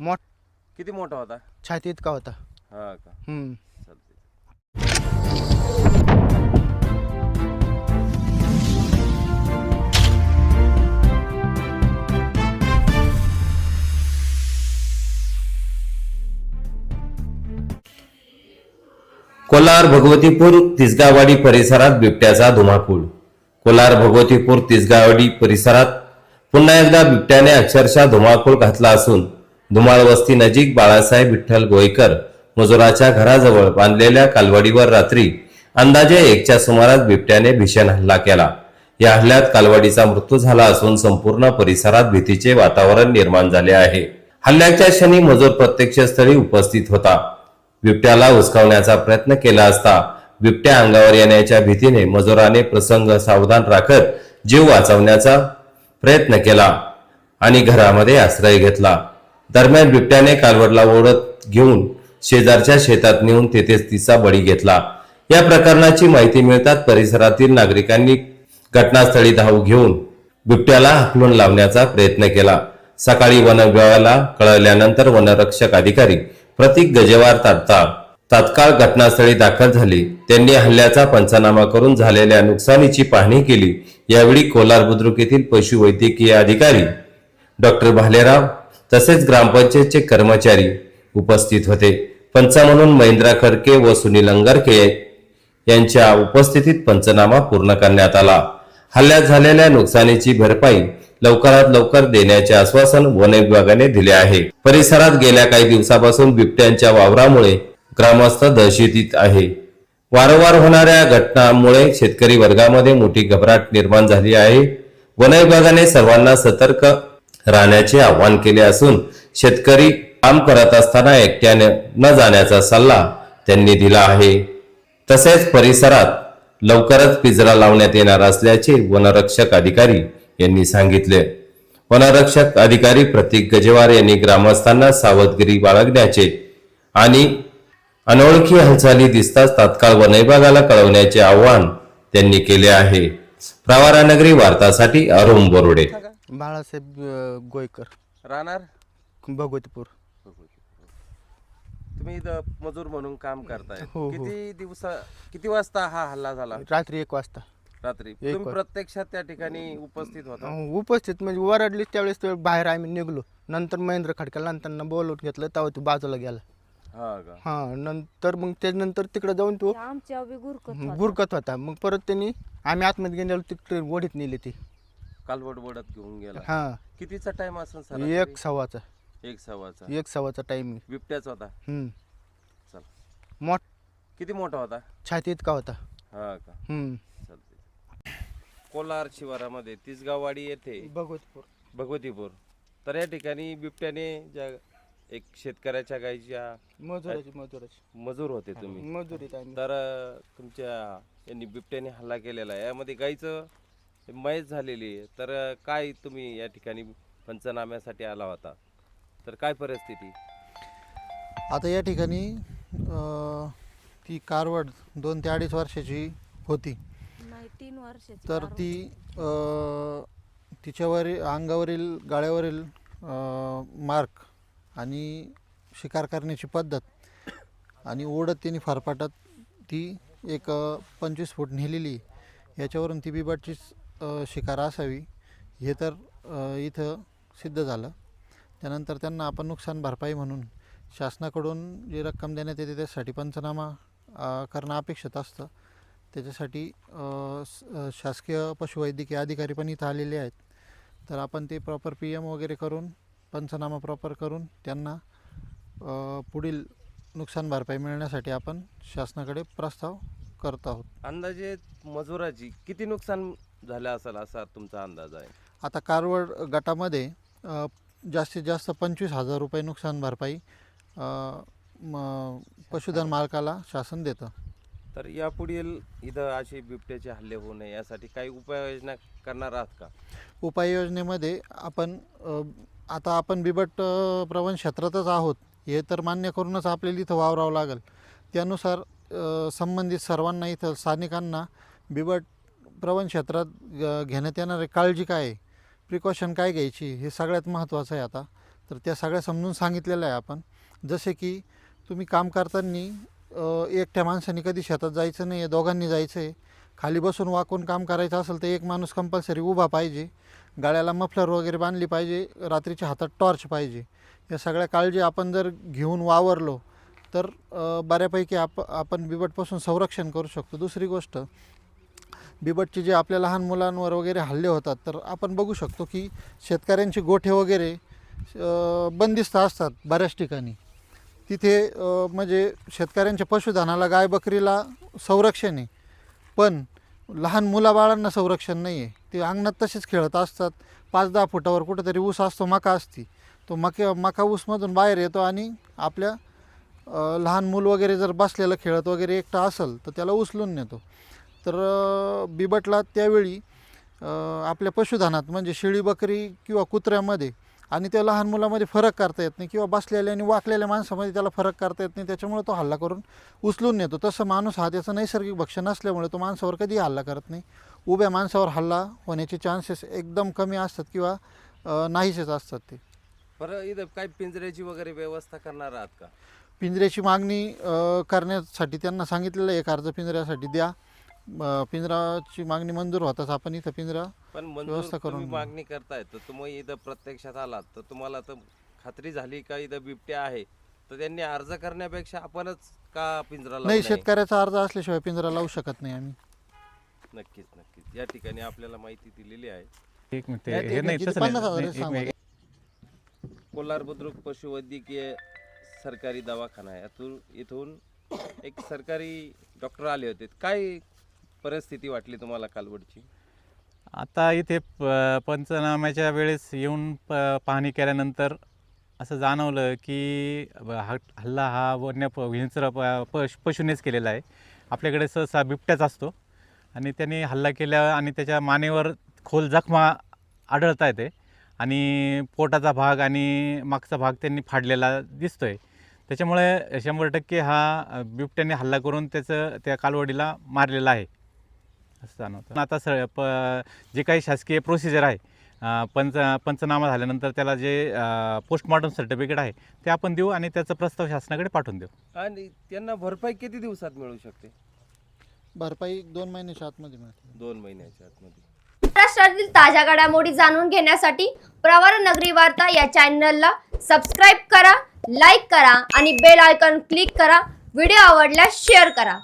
मोठ. किती मोठा होता? छाती इतका होता. हा का? हम्म. चालतंय कोलार भगवतीपूर तिसगावाडी परिसरात बिबट्याचा धुमाकूळ. कोलार भगवतीपूर तिसगावाडी परिसरात पुन्हा एकदा बिबट्याने अक्षरशः धुमाकूळ घातला असून धुमाळ वस्ती नजीक बाळासाहेब विठ्ठल गोयकर मजुराच्या घराजवळ बांधलेल्या कालवडीवर रात्री अंदाजे एकच्या सुमारास बिबट्याने भीषण हल्ला केला. या हल्ल्यात कालवाडीचा मृत्यू झाला असून संपूर्ण परिसरात भीतीचे वातावरण निर्माण झाले आहे. हल्ल्याच्या क्षणी मजूर प्रत्यक्षस्थळी उपस्थित होता. बिबट्याला उचकावण्याचा प्रयत्न केला असता बिबट्या अंगावर येण्याच्या भीतीने मजुराने प्रसंग सावधान राखत जीव वाचवण्याचा प्रयत्न केला आणि घरामध्ये आश्रय घेतला. दरम्यान बिबट्याने कालवडला ओढत घेऊन शेजारच्या शेतात नेऊन तेथेच तिचा बळी घेतला. या प्रकरणाची माहिती मिळताच परिसरातील नागरिकांनी घटनास्थळी धाव घेऊन बिबट्याला हकलून लावण्याचा प्रयत्न केला. सकाळी वन विभागाला कळल्यानंतर वनरक्षक अधिकारी प्रतीक गजेवार तात्ता तात्काळ घटनास्थळी दाखल झाले. त्यांनी हल्ल्याचा पंचनामा करून झालेल्या नुकसानीची पाहणी केली. यावेळी कोलार बुद्रुक येथील पशुवैद्यकीय अधिकारी डॉक्टर भालेराव तसेच ग्रामपंचायतचे कर्मचारी उपस्थित होते. पंच म्हणून महेंद्रा खडके व सुनील अंगारके यांच्या उपस्थितीत पंचनामा पूर्ण करण्यात आला. हल्ल्यात झालेल्या नुकसानीची भरपाई लवकरात लवकर देण्याचे आश्वासन वन विभागाने दिले आहे. परिसरात गेल्या काही दिवसापासून बिबट्यांच्या वावरामुळे ग्रामस्थ दहशतीत आहे. वारंवार होणाऱ्या घटनांमुळे शेतकरी वर्गामध्ये मोठी घबराट निर्माण झाली आहे. वन विभागाने सर्वांना सतर्क राहण्याचे आवाहन केले असून शेतकरी काम करत असताना एकट्याने न जाण्याचा सल्ला त्यांनी दिला आहे. तसेच परिसरात लवकरच पिंजरा लावण्यात येणार असल्याचे वनरक्षक अधिकारी यांनी सांगितले. वनरक्षक अधिकारी प्रतीक गजेवार यांनी ग्रामस्थांना सावधगिरी बाळगण्याचे आणि अनोळखी हालचाली दिसताच तात्काळ वन विभागाला कळवण्याचे आवाहन त्यांनी केले आहे. प्रवारानगरी वार्तासाठी अरुण बोरुडे. बाळासाहेब अं, गोयकर. राहणार? भगवतीपूर. तुम्ही इथं मजूर म्हणून काम करताय. हो, हो. किती दिवसा किती वाजता हा हल्ला झाला? रात्री एक वाजता. रात्री. तुम्ही वाज- प्रत्यक्षात त्या ठिकाणी उपस्थित होता? अं, उपस्थित. म्हणजे वरडली त्यावेळेस ते बाहेर आम्ही निघलो. नंतर महेंद्र खडकेला नंतर बोलवून घेतलं तेव्हा तू बाजूला गेला. हा का? हा नंतर मग त्याच्यानंतर तिकडे जाऊन तो आमच्या बी गुरकत होता. गुरकत होता. मग परत त्यांनी आम्ही आतमध्ये गेलो तिकडे ओढीत नेली ती. कालवड बोडत घेऊन गेला. हा. कितीचा टाइम असेल सर एक सव्वाचा. एक सव्वाचा. एक सव्वाचा टाइम बिबट्याचा होता? चल. मोठ किती मोठा होता? छाती इतका होता. हा का? हम्म. चालते कोलार शिवारामध्ये तिसगाववाडी येथे भगवतीपूर. भगवतीपूर. तर या ठिकाणी बिबट्याने ज्या एक शेतकऱ्याच्या गायच्या मजुराची मजुराची. मजूर होते तुम्ही. मजुरीत आम्ही. तर अ, तुमच्या यांनी बिबट्याने हल्ला केलेला आहे. यामध्ये गाईचं मयत झालेली आहे. तर काय तुम्ही या ठिकाणी पंचनाम्यासाठी आला होता? तर काय परिस्थिती? आता या ठिकाणी अ, ती कारवड दोन ते अडीच वर्षाची होती. नाही तीन वर्षाची तर. ती अ, तिच्यावर अंगावरील गाळ्यावरील अ, मार्क आणि शिकार करण्याची पद्धत आणि ओढत तिने फारपाटात ती एक पंचवीस फूट नेलेली. याच्यावरून ती बिबटचीच शिकार असावी हे तर इथं सिद्ध झालं. त्यानंतर त्यांना आपण नुकसान भरपाई म्हणून शासनाकडून जी रक्कम देण्यात येते त्यासाठी पंचनामा करणं अपेक्षित असतं. त्याच्यासाठी शासकीय पशुवैद्यकीय अधिकारी पण इथं आलेले आहेत. तर आपण ते प्रॉपर पी एम वगैरे करून पंचनामा प्रॉपर करून त्यांना पुढील नुकसान भरपाई मिळण्यासाठी आपण शासनाकडे प्रस्ताव करत आहोत. अंदाजे मजुराची किती नुकसान झालं असेल असा तुमचा अंदाज आहे? आता कारवड गटामध्ये अ, जास्तीत जास्त पंचवीस हजार रुपये नुकसान भरपाई अ, म- पशुधन मालकाला शासन देतं. तर यापुढील इथं असे बिबट्याचे हल्ले होऊ नये यासाठी काही उपाययोजना करणार आहात का? उपाययोजनेमध्ये आपण अ, आता आपण बिबट अ, प्रवण क्षेत्रातच आहोत हे तर मान्य करूनच आपल्याला इथं वावरावं लागेल. त्यानुसार अ, संबंधित सर्वांना इथं स्थानिकांना बिबट प्रवण क्षेत्रात ग- घेण्यात येणारे काळजी काय? आहे प्रिकॉशन काय घ्यायची? हे सगळ्यात महत्त्वाचं आहे आता. तर त्या सगळ्या समजून सांगितलेलं आहे आपण. जसे की तुम्ही काम करताना अ, एकट्या माणसाने कधी शेतात जायचं नाही आहे दोघांनी जायचं आहे खाली बसून वाकून काम करायचं असेल तर एक माणूस कंपल्सरी उभा पाहिजे. गाड्याला मफलर वगैरे बांधली पाहिजे. रात्रीच्या हातात टॉर्च पाहिजे. या सगळ्या काळजी आपण जर घेऊन वावरलो तर अ, बऱ्यापैकी आप आपण बिबटपासून संरक्षण करू शकतो. दुसरी गोष्ट बिबटचे जे आपल्या लहान मुलांवर वगैरे हल्ले होतात तर आपण बघू शकतो की शेतकऱ्यांचे गोठे वगैरे बंदिस्त असतात बऱ्याच ठिकाणी. तिथे म्हणजे शेतकऱ्यांच्या पशुधनाला गाय बकरीला संरक्षण आहे. पण लहान मुलाबाळांना संरक्षण नाही आहे ते अंगणात तसेच खेळत असतात. पाच दहा फुटावर कुठंतरी ऊस असतो मका असती. तो मके मका ऊसमधून बाहेर येतो आणि आपल्या लहान मूल वगैरे जर बसलेलं खेळत वगैरे एकटा असेल तर त्याला उचलून नेतो. तर बिबटला त्यावेळी आपल्या पशुधनात म्हणजे शेळी बकरी किंवा कुत्र्यामध्ये आणि त्या लहान मुलामध्ये फरक करता येत नाही किंवा बसलेल्या आणि वाकलेल्या माणसामध्ये त्याला फरक करता येत नाही त्याच्यामुळे तो हल्ला करून उचलून नेतो. तसं माणूस हा त्याचं नैसर्गिक भक्षण असल्यामुळे तो माणसावर कधीही हल्ला करत नाही. उभ्या माणसावर हल्ला होण्याचे चान्सेस एकदम कमी असतात किंवा नाहीसेच असतात ते. बरं इथं काय पिंजऱ्याची वगैरे व्यवस्था करणार आहात का? पिंजऱ्याची मागणी करण्यासाठी त्यांना सांगितलेलं आहे एक अर्ज पिंजऱ्यासाठी द्या. अ, पिंजराची मागणी मंजूर होताच आपण इथं पिंजरा पण मंजूर व्यवस्था करून तुम्ही. मागणी करताय तर तुम्ही इथं प्रत्यक्षात आलात तर तुम्हाला तर खात्री झाली का इथं बिबट्या आहे तर त्यांनी अर्ज करण्यापेक्षा आपणच का पिंजरा लावू नाही नये? शेतकऱ्याचा अर्ज असल्याशिवाय पिंजरा लावू शकत नाही आम्ही नक्कीच नक्कीच या ठिकाणी आपल्याला माहिती दिलेली आहे एक मिनिट या हे ठिकाणी नाही किती तसं पन्नास नाही हजार नाही, आहे एक सांगा. मिनिट. कोल्हार बुद्रुक पशुवैद्यकीय सरकारी दवाखाना आहे यातून इथून एक सरकारी डॉक्टर आले होते काय परिस्थिती वाटली तुम्हाला कालवडची? आता इथे प- पंचनाम्याच्या वेळेस येऊन प पाहणी केल्यानंतर असं जाणवलं की हा हल्ला हा वन्य प हिंस्र प पश पशूनेच केलेला आहे. आपल्याकडे सहसा बिबट्याच असतो. आणि त्यांनी हल्ला केल्या आणि त्याच्या मानेवर खोल जखमा आढळता येते. आणि पोटाचा भाग आणि मागचा भाग त्यांनी फाडलेला दिसतो आहे त्याच्यामुळे शंभर टक्के हा बिबट्याने हल्ला करून त्याचं त्या कालवडीला मारलेला आहे. असं जाणवतं. आता स प जे काही शासकीय प्रोसिजर आहे अ, पंच पंचनामा झाल्यानंतर त्याला जे पोस्टमॉर्टम सर्टिफिकेट आहे ते आपण देऊ आणि त्याचा प्रस्ताव शासनाकडे पाठवून देऊ. आणि त्यांना भरपाई किती दिवसात मिळू शकते? भरपाई दोन महिन्याच्या आतमध्ये मिळते. दोन महिन्याच्या आतमध्ये. महाराष्ट्रातील ताज्या घडामोडी जाणून घेण्यासाठी प्रवार नगरी वार्ता या चॅनलला सबस्क्राईब करा लाईक करा आणि बेल आयकॉन क्लिक करा. व्हिडिओ आवडल्यास शेअर करा.